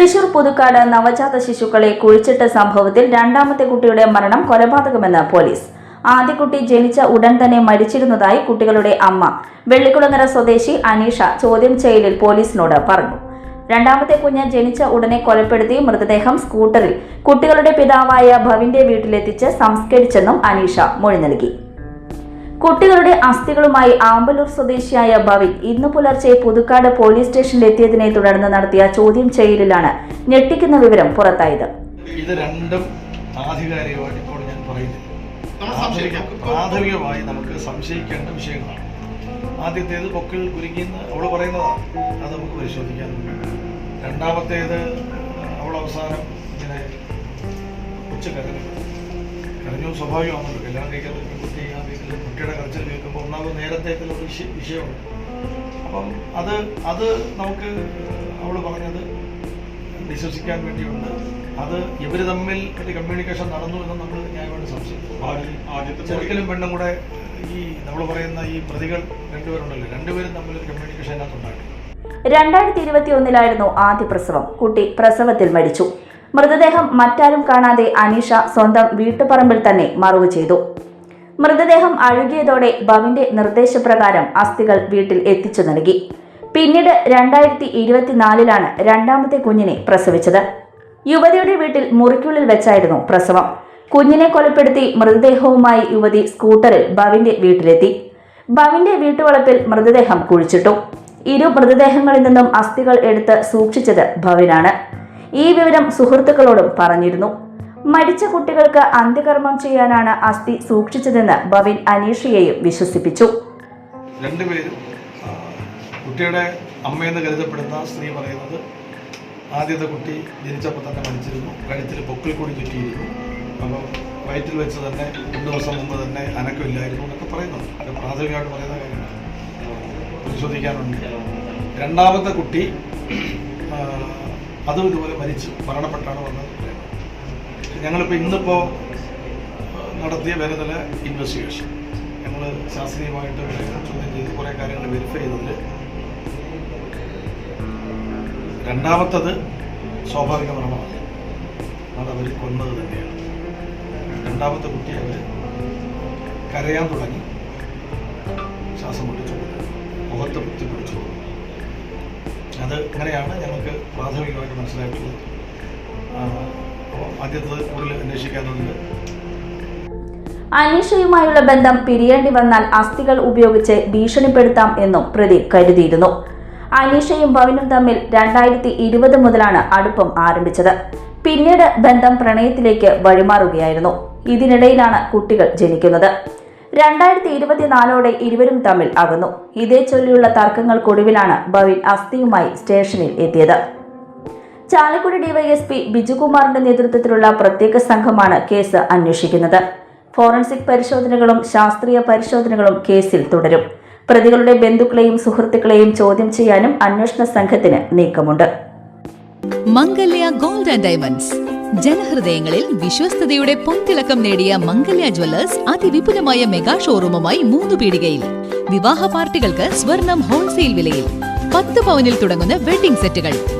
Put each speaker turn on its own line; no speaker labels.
തൃശൂർ പുതുക്കാട് നവജാത ശിശുക്കളെ കുഴിച്ചിട്ട സംഭവത്തിൽ രണ്ടാമത്തെ കുട്ടിയുടെ മരണം കൊലപാതകമെന്ന് പോലീസ്. ആദ്യ കുട്ടി ജനിച്ച ഉടൻ തന്നെ മരിച്ചിരുന്നതായി കുട്ടികളുടെ അമ്മ. വെള്ളിക്കുളങ്ങര സ്വദേശി അനീഷ ചോദ്യം ചെയ്യലിൽ പോലീസിനോട് പറഞ്ഞു. രണ്ടാമത്തെ കുഞ്ഞ് ജനിച്ച ഉടനെ കൊലപ്പെടുത്തി മൃതദേഹം സ്കൂട്ടറിൽ കുട്ടികളുടെ പിതാവായ ഭവിന്റെ വീട്ടിലെത്തിച്ച് സംസ്കരിച്ചെന്നും അനീഷ മൊഴി നൽകി. കുട്ടികളുടെ അസ്ഥികളുമായി ആമ്പലൂർ സ്വദേശിയായ ഭവിൻ ഇന്ന് പുലർച്ചെ പുതുക്കാട് പോലീസ് സ്റ്റേഷനിൽ എത്തിയതിനെ തുടർന്ന് നടത്തിയ ചോദ്യം ചെയ്യലിലാണ് ഞെട്ടിക്കുന്ന വിവരം പുറത്തായത്.
ഇത് രണ്ടും ആധികാരികമായിട്ട് ഇപ്പോൾ ഞാൻ പറയുന്നില്ല. പ്രാഥമികമായി നമുക്ക് സംശയിക്കേണ്ട വിഷയങ്ങളാണ്. ആദ്യത്തേത് പൊക്കിൽ കുരുങ്ങിയെന്ന് അവൾ പറയുന്നതാണ്. അത് നമുക്ക് പരിശോധിക്കാൻ രണ്ടാമത്തേത് അവൾ അവസാനം ഇങ്ങനെ ഉച്ച കരഞ്ഞു കരഞ്ഞു സ്വാഭാവികമാണല്ലോ. കല്യാണം കഴിക്കാത്ത കുട്ടി കുട്ടിയുടെ കൾച്ചർ കേൾക്കുമ്പോൾ ഒന്നാമത് നേരത്തേക്കുള്ള ഒരു വിഷയ വിഷയമുണ്ട് അപ്പം അത് അത് നമുക്ക് അവൾ പറഞ്ഞത് വിശ്വസിക്കാൻ വേണ്ടിയുണ്ട്. അത് ഇവർ തമ്മിൽ ഒരു കമ്മ്യൂണിക്കേഷൻ നടന്നു എന്ന് നമ്മൾ ന്യായമായിട്ട് സംശയിക്കും ചെറുക്കലും പെണ്ണും കൂടെ ഈ നമ്മൾ പറയുന്ന ഈ പ്രതികൾ രണ്ടുപേരുണ്ടല്ലോ. രണ്ടുപേരും തമ്മിൽ ഒരു കമ്മ്യൂണിക്കേഷൻ അതിനകത്ത് ഉണ്ടാക്കി
രണ്ടായിരത്തി ഇരുപത്തിയൊന്നിലായിരുന്നു ആദ്യ പ്രസവം. കുട്ടി പ്രസവത്തിൽ മരിച്ചു. മൃതദേഹം മറ്റാരും കാണാതെ അനീഷ സ്വന്തം വീട്ടുപറമ്പിൽ തന്നെ മറവ് ചെയ്തു. മൃതദേഹം അഴുകിയതോടെ ബവിന്റെ നിർദ്ദേശപ്രകാരം അസ്ഥികൾ വീട്ടിൽ എത്തിച്ചു നൽകി. പിന്നീട് രണ്ടായിരത്തി ഇരുപത്തിനാലിലാണ് രണ്ടാമത്തെ കുഞ്ഞിനെ പ്രസവിച്ചത്. യുവതിയുടെ വീട്ടിൽ മുറിക്കുള്ളിൽ വെച്ചായിരുന്നു പ്രസവം. കുഞ്ഞിനെ കൊലപ്പെടുത്തി മൃതദേഹവുമായി യുവതി സ്കൂട്ടറിൽ ബവിന്റെ വീട്ടിലെത്തി. ബവിന്റെ വീട്ടുവളപ്പിൽ മൃതദേഹം കുഴിച്ചിട്ടു. ഇരു മൃതദേഹങ്ങളിൽ നിന്നും അസ്ഥികൾ എടുത്ത് സൂക്ഷിച്ചത് ഭവിനാണ്. ഈ വിവരം സുഹൃത്തുക്കളോടും പറഞ്ഞിരുന്നു. മരിച്ച കുട്ടികൾക്ക് അന്ത്യകർമ്മം ചെയ്യാനാണ് അസ്ഥി സൂക്ഷിച്ചതെന്ന് ഭവിൻ അനീഷയെയും വിശ്വസിപ്പിച്ചു.
രണ്ടുപേരും കുട്ടിയുടെ അമ്മയെന്ന് കരുതപ്പെടുന്ന സ്ത്രീ പറയുന്നത് ആദ്യത്തെ കുട്ടി ജനിച്ചപ്പോൾ തന്നെ മരിച്ചിരുന്നു. കഴുത്തിൽ പൊക്കിൽ കൂടി ചുറ്റിയിരുന്നു. അപ്പം വയറ്റിൽ വെച്ച് തന്നെ രണ്ട് ദിവസം മുമ്പ് തന്നെ അനക്കമില്ലായിരുന്നു എന്നൊക്കെ പറയുന്നുണ്ട്. അത് പ്രാഥമികമായിട്ട് പറയുന്ന കാര്യമാണ്. പരിശോധിക്കാനുണ്ട്. രണ്ടാമത്തെ കുട്ടി അതും ഇതുപോലെ മരിച്ചു മരണപ്പെട്ടാണ് വന്നത്. ഞങ്ങളിപ്പോൾ ഇന്നിപ്പോൾ നടത്തിയ വേറെതല ഇൻവെസ്റ്റിഗേഷൻ ഞങ്ങൾ ശാസ്ത്രീയമായിട്ട് ചോദ്യം ചെയ്ത് കുറേ കാര്യങ്ങൾ വെരിഫൈ ചെയ്തതിൽ രണ്ടാമത്തത് സ്വാഭാവിക മരണമാണ്. അത് അവർ കൊന്നത് തന്നെയാണ്. രണ്ടാമത്തെ കുട്ടി അവർ കരയാൻ തുടങ്ങി. ശ്വാസം മുട്ടിച്ചു. മുഖത്ത് കുത്തി പിടിച്ചു. അത് അങ്ങനെയാണ് ഞങ്ങൾക്ക് പ്രാഥമികമായിട്ട് മനസ്സിലായിട്ടുള്ളത്. ആദ്യത്തത്
അനീഷയുമായുള്ള ബന്ധം പിരിയേണ്ടി വന്നാൽ അസ്ഥികൾ ഉപയോഗിച്ച് ഭീഷണിപ്പെടുത്താം എന്നും പ്രതി കരുതിയിരുന്നു. അനീഷയും ഭവനും തമ്മിൽ രണ്ടായിരത്തി ഇരുപത് മുതലാണ് അടുപ്പം ആരംഭിച്ചത്. പിന്നീട് ബന്ധം പ്രണയത്തിലേക്ക് വഴിമാറുകയായിരുന്നു. ഇതിനിടയിലാണ് കുട്ടികൾ ജനിക്കുന്നത്. രണ്ടായിരത്തി ഇരുപത്തിനാലോടെ ഇരുവരും തമ്മിൽ അകന്നു. ഇതേ ചൊല്ലിയുള്ള തർക്കങ്ങൾക്കൊടുവിലാണ് ഭവിൻ അസ്ഥിയുമായി സ്റ്റേഷനിൽ എത്തിയത്. ചാലക്കുടി ഡിവൈഎസ്പി ബിജുകുമാറിന്റെ നേതൃത്വത്തിലുള്ള പ്രത്യേക സംഘമാണ് കേസ് അന്വേഷിക്കുന്നത്. ഫോറൻസിക് പരിശോധനകളും ശാസ്ത്രീയ പരിശോധനകളും കേസിൽ തുടരും. പ്രതികളുടെ ബന്ധുക്കളെയും സുഹൃത്തുക്കളെയും ചോദ്യം ചെയ്യാനും അന്വേഷണ സംഘത്തിന് നീക്കമുണ്ട്.
Mangalya gold and diamonds. ജനഹൃദയങ്ങളിൽ വിശ്വസ്തയുടെ പൊൻതിളക്കം നേടിയ മംഗല്യ ജ്വല്ലേഴ്സ് അതിവിപുലമായ മെഗാ ഷോറൂമുമായി മൂന്ന് പീടികയിൽ. വിവാഹ പാർട്ടികൾക്ക് സ്വർണം ഹോൾസെയിൽ വിലയിൽ. പത്ത് പവനിൽ തുടങ്ങുന്ന വെഡിംഗ് സെറ്റുകൾ.